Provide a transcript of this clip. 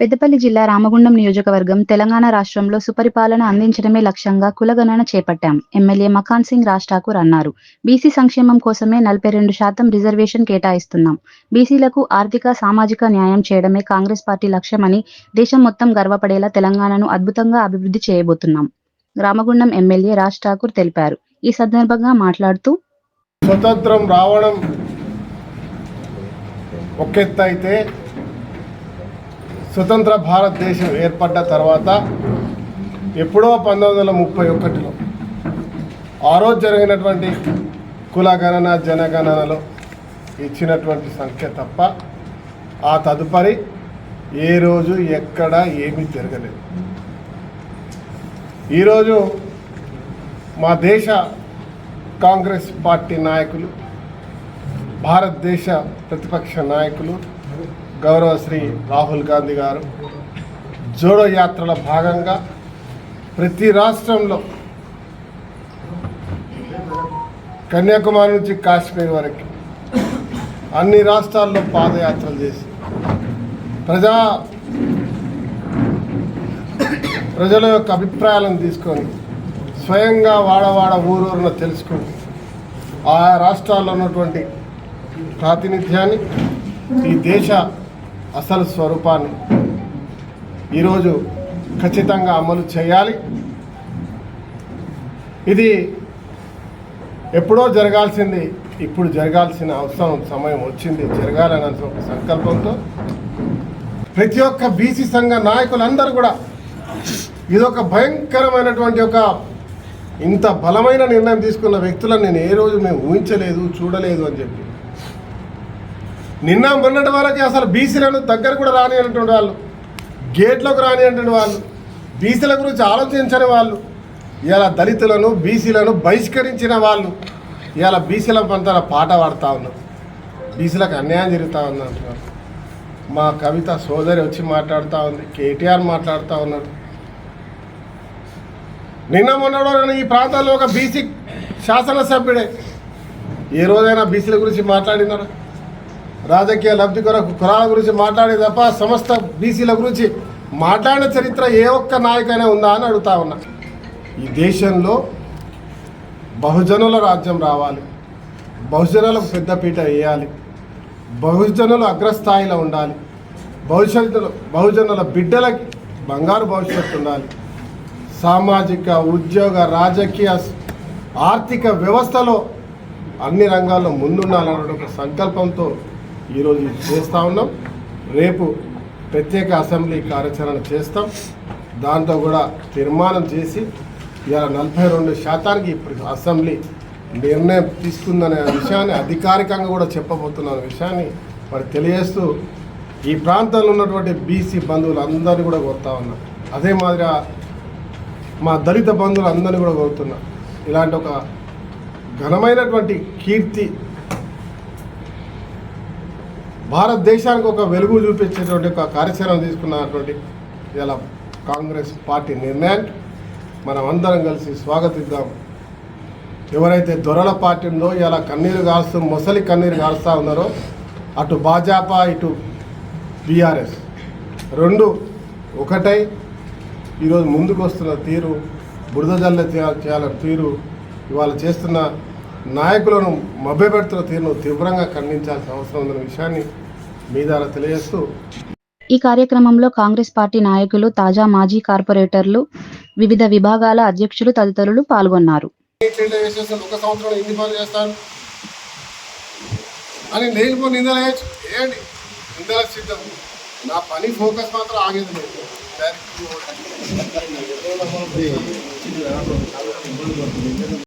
పెద్దపల్లి జిల్లా రామగుండం నియోజకవర్గం తెలంగాణ రాష్ట్రంలో సుపరిపాలన అందించడమే లక్ష్యంగా కులగణన చేపట్టాం. ఎమ్మెల్యే మకాన్ సింగ్ రాజ్ ఠాకూర్ అన్నారు. బీసీ సంక్షేమం కోసమే నలభై రెండు శాతం రిజర్వేషన్ కేటాయిస్తున్నాం. బీసీలకు ఆర్థిక సామాజిక న్యాయం చేయడమే కాంగ్రెస్ పార్టీ లక్ష్యమని దేశం మొత్తం గర్వపడేలా తెలంగాణను అద్భుతంగా అభివృద్ధి చేయబోతున్నాం. రామగుండం ఎమ్మెల్యే రాజ్ ఠాకూర్ తెలిపారు. ఈ సందర్భంగా మాట్లాడుతూ స్వతంత్రం రావడం ఒకెత్త అయితే స్వతంత్ర భారతదేశం ఏర్పడ్డ తర్వాత ఎప్పుడో పంతొమ్మిది వందల ముప్పై ఒకటిలో ఆ రోజు జరిగినటువంటి కుల గణన జనగణనలో ఇచ్చినటువంటి సంఖ్య తప్ప ఆ తదుపరి ఏ రోజు ఎక్కడ ఏమీ జరగలేదు. ఈరోజు మా దేశ కాంగ్రెస్ పార్టీ నాయకులు భారతదేశ ప్రతిపక్ష నాయకులు గౌరవ శ్రీ రాహుల్ గాంధీ గారు జోడో యాత్రల భాగంగా ప్రతి రాష్ట్రంలో కన్యాకుమారి నుంచి కాశ్మీర్ వరకు అన్ని రాష్ట్రాల్లో పాదయాత్రలు చేసి ప్రజా ప్రజల యొక్క అభిప్రాయాలను తీసుకొని స్వయంగా వాడవాడ ఊరూరున తెలుసుకొని ఆ రాష్ట్రాల్లో ఉన్నటువంటి ప్రాతినిధ్యాన్ని ఈ దేశ అసలు స్వరూపాన్ని ఈరోజు ఖచ్చితంగా అమలు చేయాలి. ఇది ఎప్పుడో జరగాల్సింది ఇప్పుడు జరగాల్సిన అవసరం సమయం వచ్చింది జరగాలని ఒక సంకల్పంతో ప్రతి ఒక్క బీసీ సంఘ నాయకులందరూ కూడా ఇదొక భయంకరమైనటువంటి ఒక ఇంత బలమైన నిర్ణయం తీసుకున్న వ్యక్తులను నేను ఏ రోజు మేము ఊహించలేదు చూడలేదు అని చెప్పి నిన్న మొన్నటి వరకు అసలు బీసీలను దగ్గర కూడా రాని అంటున్న వాళ్ళు గేట్లోకి రాని అంటున్న వాళ్ళు బీసీల గురించి ఆలోచించని వాళ్ళు ఇలా దళితులను బీసీలను బహిష్కరించిన వాళ్ళు ఇలా బీసీల పంతన పాట పాడుతూ ఉన్నారు. బీసీలకు అన్యాయం జరుగుతూ ఉంది అంటున్నారు. మా కవిత సోదరి వచ్చి మాట్లాడుతూ ఉంది కేటీఆర్ మాట్లాడుతూ ఉన్నాడు. నిన్న మొన్న ఈ ప్రాంతాల్లో ఒక బీసీ శాసనసభ్యుడే ఏ రోజైనా బీసీల గురించి మాట్లాడినారా రాజకీయ లబ్ధి కొరకు కులాల గురించి మాట్లాడే తప్ప సమస్త బీసీల గురించి మాట్లాడిన చరిత్ర ఏ ఒక్క నాయకైనా ఉందా అని అడుగుతా ఉన్నా. ఈ దేశంలో బహుజనుల రాజ్యం రావాలి. బహుజనులకు పెద్దపీట వేయాలి. బహుజనులు అగ్రస్థాయిలో ఉండాలి. భవిష్యత్తులో బహుజనుల బిడ్డలకి బంగారు భవిష్యత్తు ఉండాలి. సామాజిక ఉద్యోగ రాజకీయ ఆర్థిక వ్యవస్థలో అన్ని రంగాల్లో ముందుండాలన్న ఒక సంకల్పంతో ఈరోజు చేస్తూ ఉన్నాం. రేపు ప్రత్యేక అసెంబ్లీ కార్యాచరణ చేస్తాం. దాంతో కూడా తీర్మానం చేసి ఇలా నలభై రెండు శాతానికి ఇప్పుడు అసెంబ్లీ నిర్ణయం తీసుకుందనే విషయాన్ని అధికారికంగా కూడా చెప్పబోతున్న విషయాన్ని మరి తెలియజేస్తూ ఈ ప్రాంతంలో ఉన్నటువంటి బీసీ బంధువులు అందరినీ కూడా కోరుతా ఉన్నాం. అదే మాదిరిగా మా దళిత బంధువులు అందరినీ కూడా కోరుతున్నా. ఇలాంటి ఒక ఘనమైనటువంటి కీర్తి భారతదేశానికి ఒక వెలుగు చూపించేటువంటి ఒక కార్యాచరణ తీసుకున్నటువంటి ఇలా కాంగ్రెస్ పార్టీ నిర్ణయానికి మనం అందరం కలిసి స్వాగతిద్దాం. ఎవరైతే దొరల పార్టీ ఉందో ఇలా కన్నీరు కారుస్తూ మొసలి కన్నీరు కారుస్తూ ఉన్నారో అటు భాజపా ఇటు బీఆర్ఎస్. రెండు ఒకటై ఈరోజు ముందుకు వస్తున్న తీరు బురద జల్ల చేయాల తీరు ఇవాళ చేస్తున్న నాయకులను మభ్యపెడుతున్న తీరును తీవ్రంగా ఖండించాల్సిన అవసరం ఉందన్న విషయాన్ని మీ ద్వారా తెలియజేస్తూ ఈ కార్యక్రమంలో కాంగ్రెస్ పార్టీ నాయకులు తాజా మాజీ కార్పొరేటర్లు వివిధ విభాగాల అధ్యక్షులు తదితరులు పాల్గొన్నారు. అని లేనిపో నిందలు నిందల సిద్ధం. నా పని ఫోకస్ మాత్రం ఆగేది లేదు.